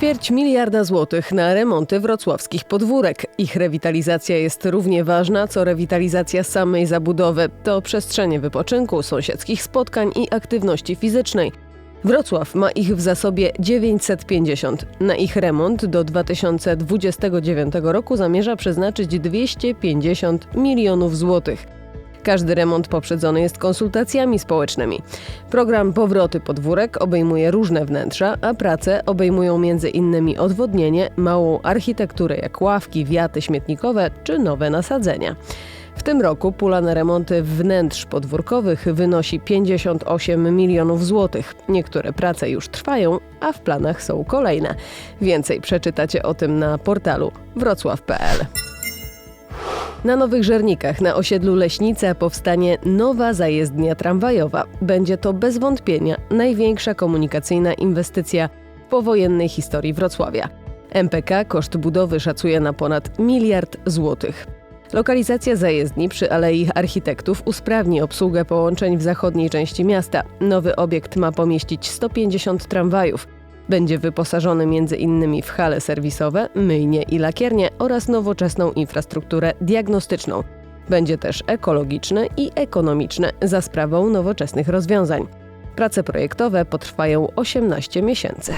Ćwierć miliarda złotych na remonty wrocławskich podwórek. Ich rewitalizacja jest równie ważna, co rewitalizacja samej zabudowy. To przestrzenie wypoczynku, sąsiedzkich spotkań i aktywności fizycznej. Wrocław ma ich w zasobie 950. Na ich remont do 2029 roku zamierza przeznaczyć 250 milionów złotych. Każdy remont poprzedzony jest konsultacjami społecznymi. Program Powroty Podwórek obejmuje różne wnętrza, a prace obejmują m.in. odwodnienie, małą architekturę jak ławki, wiaty śmietnikowe czy nowe nasadzenia. W tym roku pula na remonty wnętrz podwórkowych wynosi 58 milionów złotych. Niektóre prace już trwają, a w planach są kolejne. Więcej przeczytacie o tym na portalu wrocław.pl. Na Nowych Żernikach na osiedlu Leśnica powstanie nowa zajezdnia tramwajowa. Będzie to bez wątpienia największa komunikacyjna inwestycja w powojennej historii Wrocławia. MPK koszt budowy szacuje na ponad miliard złotych. Lokalizacja zajezdni przy Alei Architektów usprawni obsługę połączeń w zachodniej części miasta. Nowy obiekt ma pomieścić 150 tramwajów. Będzie wyposażony m.in. w hale serwisowe, myjnie i lakiernie oraz nowoczesną infrastrukturę diagnostyczną. Będzie też ekologiczny i ekonomiczny za sprawą nowoczesnych rozwiązań. Prace projektowe potrwają 18 miesięcy.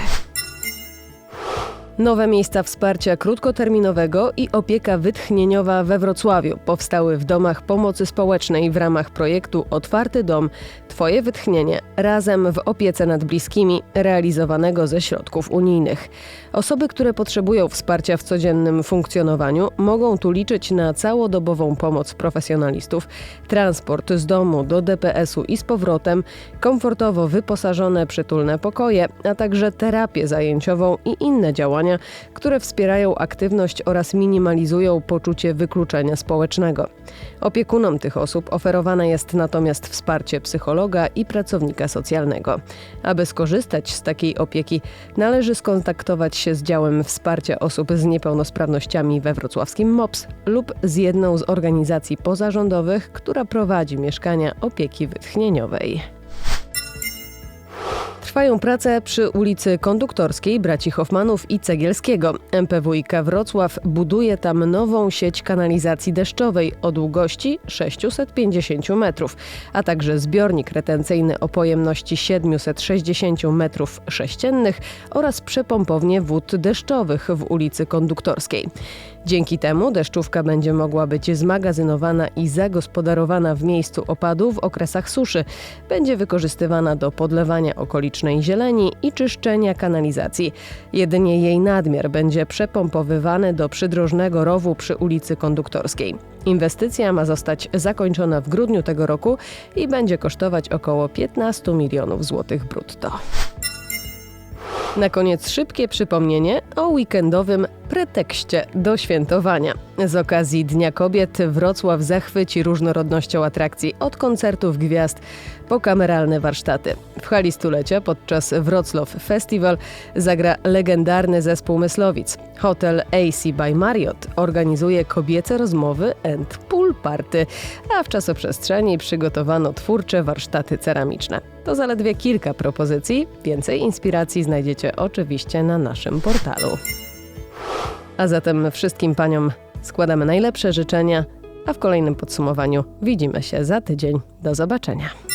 Nowe miejsca wsparcia krótkoterminowego i opieka wytchnieniowa we Wrocławiu. Powstały w domach pomocy społecznej w ramach projektu Otwarty Dom. Twoje wytchnienie. Razem w opiece nad bliskimi. Realizowanego ze środków unijnych. Osoby, które potrzebują wsparcia w codziennym funkcjonowaniu, mogą tu liczyć na całodobową pomoc profesjonalistów, transport z domu do DPS-u i z powrotem, komfortowo wyposażone przytulne pokoje, a także terapię zajęciową i inne działania, które wspierają aktywność oraz minimalizują poczucie wykluczenia społecznego. Opiekunom tych osób oferowane jest natomiast wsparcie psychologa i pracownika socjalnego. Aby skorzystać z takiej opieki, należy skontaktować się z działem wsparcia osób z niepełnosprawnościami we wrocławskim MOPS lub z jedną z organizacji pozarządowych, która prowadzi mieszkania opieki wytchnieniowej. Trwają prace przy ulicy Konduktorskiej Braci Hoffmanów i Cegielskiego. MPWiK Wrocław buduje tam nową sieć kanalizacji deszczowej o długości 650 metrów, a także zbiornik retencyjny o pojemności 760 metrów sześciennych oraz przepompownię wód deszczowych w ulicy Konduktorskiej. Dzięki temu deszczówka będzie mogła być zmagazynowana i zagospodarowana w miejscu opadu w okresach suszy. Będzie wykorzystywana do podlewania okolicznej zieleni i czyszczenia kanalizacji. Jedynie jej nadmiar będzie przepompowywany do przydrożnego rowu przy ulicy Konduktorskiej. Inwestycja ma zostać zakończona w grudniu tego roku i będzie kosztować około 15 milionów złotych brutto. Na koniec szybkie przypomnienie o weekendowym pretekście do świętowania. Z okazji Dnia Kobiet Wrocław zachwyci różnorodnością atrakcji od koncertów gwiazd po kameralne warsztaty. W hali stulecia podczas Wrocław Festival zagra legendarny zespół Myslowic. Hotel AC by Marriott organizuje kobiece rozmowy and pool party, a w czasoprzestrzeni przygotowano twórcze warsztaty ceramiczne. To zaledwie kilka propozycji. Więcej inspiracji znajdziecie oczywiście na naszym portalu. A zatem wszystkim paniom składamy najlepsze życzenia, a w kolejnym podsumowaniu widzimy się za tydzień. Do zobaczenia.